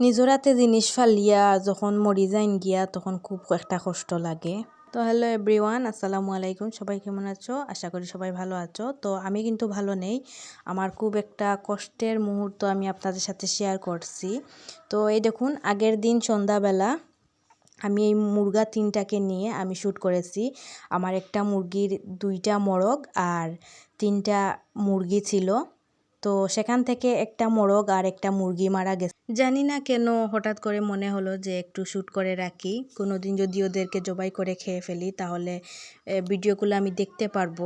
নিজর হাতে জিনিস ফালিয়া যখন মরি যাইন গিয়া তখন খুব একটা কষ্ট লাগে। তো হ্যালো এভরিওয়ান আসসালামু আলাইকুম, সবাই কেমন আছো? আশা করি সবাই ভালো আছো। তো আমি কিন্তু ভালো নেই। আমার খুব একটা কষ্টের মুহূর্ত আমি আপনাদের সাথে শেয়ার করছি। তো এই দেখুন, আগের দিন সন্ধ্যাবেলা আমি এই মুরগা তিনটাকে নিয়ে আমি শ্যুট করেছি। আমার একটা মুরগির দুইটা মোরগ আর তিনটা মুরগি ছিল। তো সেখান থেকে একটা মোরগ আর একটা মুরগি মারা গেছে। জানি না কেন হঠাৎ করে মনে হলো যে একটু শ্যুট করে রাখি। কোনো দিন যদি ওদেরকে জবাই করে খেয়ে ফেলি, তাহলে ভিডিওগুলো আমি দেখতে পারব।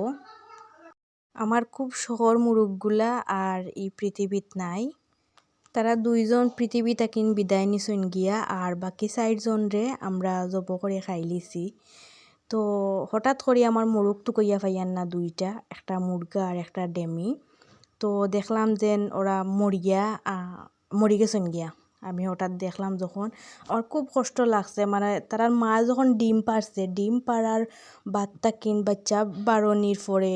আমার খুব শহর মুরগগুলা আর এই পৃথিবীত নাই। তারা দুইজন পৃথিবী তাকিন বিদায় নিছুন গিয়া, আর বাকি চারজন রে আমরা জব করে খাই লিছি। তো হঠাৎ করে আমার মুরগ তো কইয়া পাইয়ান না দুইটা, একটা মুরগা আর একটা ডেমি। তো দেখলাম যেন ওরা মরিয়া মরি গেছেন গিয়া। আমি হঠাৎ দেখলাম যখন, আমার খুব কষ্ট লাগছে। মানে তারার মা যখন ডিম পারছে, ডিম পাড়ার বাচ্চা কিন, বাচ্চা বারণির পরে,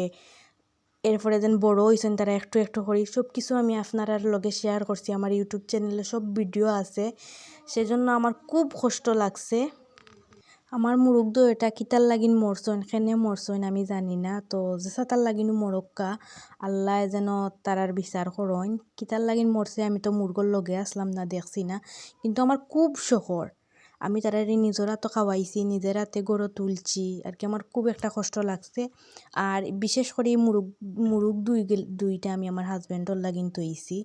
এরপরে যেন বড় হয়েছেন তারা একটু একটু করে সব কিছু আমি আপনার লগে শেয়ার করছি। আমার ইউটিউব চ্যানেলে সব ভিডিও আছে। সেজন্য আমার খুব কষ্ট লাগছে। আমার মুরুগ্ধ এটা কিতার লাগিন মরছইন খেনে মরছইন আমি জানি না তো যেসা তার লাগিন মরক্কা আল্লাহ যেন তারার বিচার করইন কিতার লাগিন মরছে আমি তো মুরগর লগে আসলাম না দেখছি না কিন্তু আমার খুব শহর আমি তারারে নিজের তো খাওয়াইছি, নিজের হাতে গড়ো তুলছি। আর কি, আমার খুব একটা কষ্ট লাগছে। আর বিশেষ করে মুরুগ মুরুগ দুই দুইটা আমি আমার হাজব্যান্ডর লাগিন তৈছি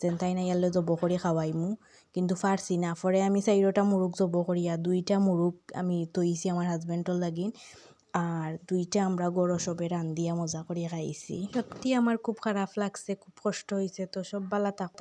যেন তাই না ইয়ালে জব করে খাওয়াইমু। কিন্তু পারছি না, পরে আমি চাইরোটা মুরুগ জব করিয়া দুইটা মুরুগ আমি তৈছি আমার হাজব্যান্ডর লাগিন। আর দুইটা আমরা গরো সবে রান্দিয়া মজা করে খাইছি। সত্যি আমার খুব খারাপ লাগছে, খুব কষ্ট হয়েছে তো সব বালা থাক